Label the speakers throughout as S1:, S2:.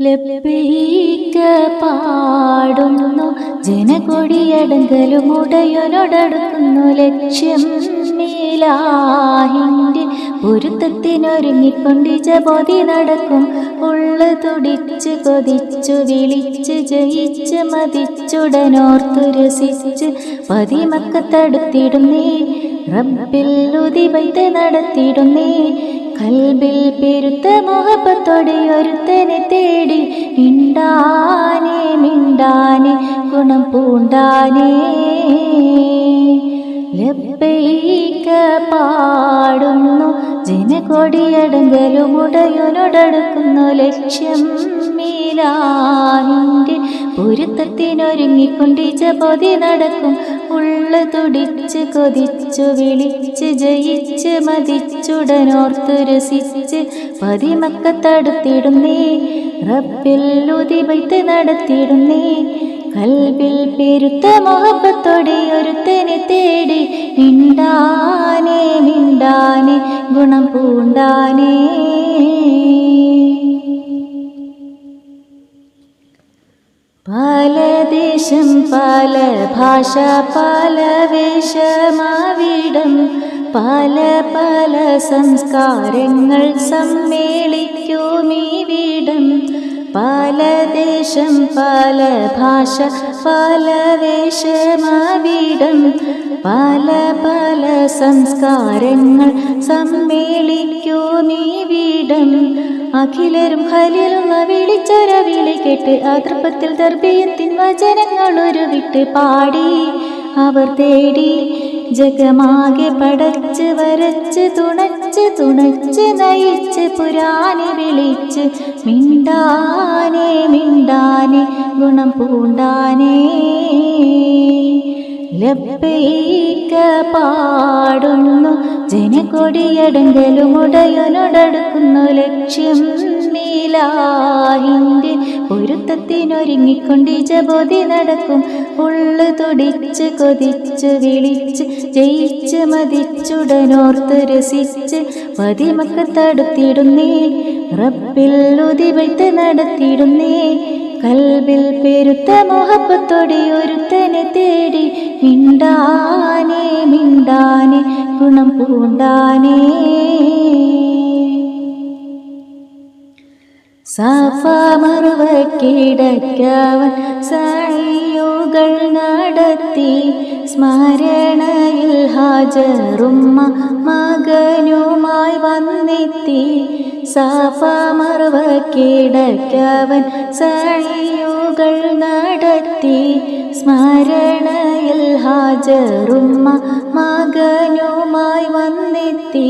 S1: ലബ്ബൈക പാടുന്നു ജനകൊടിയടങ്കലും ഉടയൊനൊടടുക്കുന്നു ലക്ഷ്യം മേലാഹിന്റെ പൊരുത്തത്തിനൊരുങ്ങിക്കൊണ്ട് ജബോധി നടക്കും. ഉള്ള തുടിച്ച് കൊതിച്ചു വിളിച്ച് ജയിച്ച് മതിച്ചുടനോർത്തു രസിച്ച് പതിമക്കത്തടുത്തിടുന്നേ. റബ്ബിൽ ഉതിവൈത്ത് നടത്തിയിടുന്നേ കൽബിൽ പെരുത്ത മുഖപ്പത്തോടെ ഒരുത്തനെ തേടി മിണ്ടാനെ മിണ്ടാനെ ഗുണം പൂണ്ടാനേ. ലബ്ബൈക പാടുന്നു ജനകൊടിയടങ്കലും ഉടയൊനൊടടുക്കുന്നു ലക്ഷ്യം മീലാഹിന്റെ പൊരുത്തത്തിനൊരുങ്ങിക്കൊണ്ട് ജപതി നടക്കും. ഉള്ള തുടിച്ച് കൊതിച്ചു വിളിച്ച് ജയിച്ച് മതിച്ചുടനോർത്തു രസിച്ച് പതിമക്കത്തടുത്തിടുന്നേ റബ്ബിൽ ഉതിബൈത്ത് നടത്തിയിടുന്നേ കൽബിൽ പെരുത്ത മുഹബത്തോടെ ഒരുത്തനെ തേടി മിണ്ടാനേ മിണ്ടാനേ ഗുണം പൂണ്ടാനേ. പല ദേശം പല ഭാഷ പല വേഷമാവിടം പല പല സംസ്കാരങ്ങൾ വീടം പല ദേശം പല ഭാഷ പല വേഷമാവിടം പല പല സംസ്കാരങ്ങൾ സമ്മേളിക്കൂ നീ വീടം. അഖിലരും ഹലിലും വിളിച്ചൊര വിളി കേട്ട് അതൃപ്പത്തിൽ ദർഭയത്തിൻ വചനങ്ങൾ ഒരു വിട്ട് പാടി. അവർ തേടി ജഗമാകെ പടച്ച് വരച്ച് തുണച്ച് തുണച്ച് തുണച്ച് നയിച്ച് പുരാനെ വിളിച്ച് മിണ്ടാനെ മിണ്ടാനെ ഗുണം പൂണ്ടാനേ. ലബ്ബൈക പാടുന്നു ജനകൊടിയടങ്കലും ഉടയൊനൊടടുക്കുന്നു ലക്ഷ്യം നീലാഹിന്റെ പൊരുത്തത്തിനൊരുങ്ങിക്കൊണ്ട് ജബോധി നടക്കും. ഉള്ളു തുടിച്ച് കൊതിച്ച് വിളിച്ച് ജയിച്ച് മതിച്ചുടനോർത്ത് രസിച്ച് പതിമക്കത്തടുത്തിടുന്നേ റബ്ബിൽ ഉതിവെട്ട് നടത്തിയിടുന്നേ കൽബിൽ പെരുത്ത മോഹപ്പത്തോടെ ഒരുത്തനെ തേടി മിണ്ടാനേ മിണ്ടാനേ ഗുണം പൂണ്ടാനേ. സാഫമറുവക്കിടക്കവൻ സഴിയുകൾ നടത്തി സ്മരണയിൽ ഹാജറുമ്മ മകനുമായി വന്നെത്തി. സാഫമറുവക്കിടക്കവൻ സഴിയുകൾ നടത്തി സ്മരണയിൽ ഹാജറുമ്മ മകനുമായി വന്നെത്തി.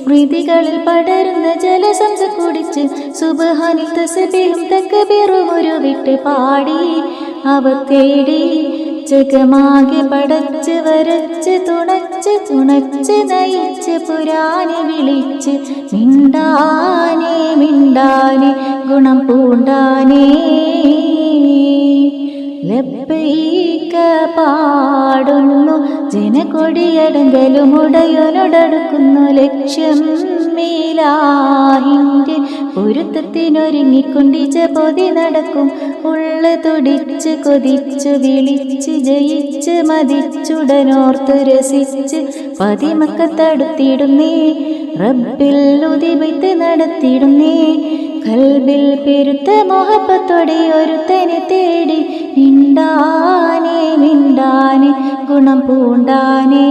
S1: സ്മൃതികളിൽ പടരുന്ന ജലസംസ കുടിച്ച് സുബഹാനിൽ തസബിയും തക്കബീറും ഒരു വിട്ട് പാടി. അവ തേടി ജഗമാകെ പടച്ച് വരച്ച് തുണച്ച് തുണച്ച് നയിച്ച് പുരാനെ വിളിച്ച് മിണ്ടാനെ മിണ്ടാനെ ഗുണം പൂണ്ടാനേ. ലബ്ബൈക പാടുന്നു. ജനകൊടിയടങ്കലും ഉടയൊനൊടടുക്കുന്നു ലക്ഷ്യം മീലാഹിന്റെ പൊരുത്തത്തിനൊരുങ്ങിക്കൊണ്ടിച്ച പൊതി നടക്കും. ഉള്ള തുടിച്ച് കൊതിച്ചു വിളിച്ച് ജയിച്ച് മതിച്ചുടനോർത്ത് രസിച്ച് പതിമക്കത്തടുത്തിടുന്നേ. റബ്ബിൽ ഉതിപിത്ത് നടത്തിയിടുന്നേ കൽബിൽ പെരുത്ത മുഹബത്തോടെ ഒരുത്തനെ തേടി മിണ്ടാനേ മിണ്ടാനേ ഗുണം പൂണ്ടാനേ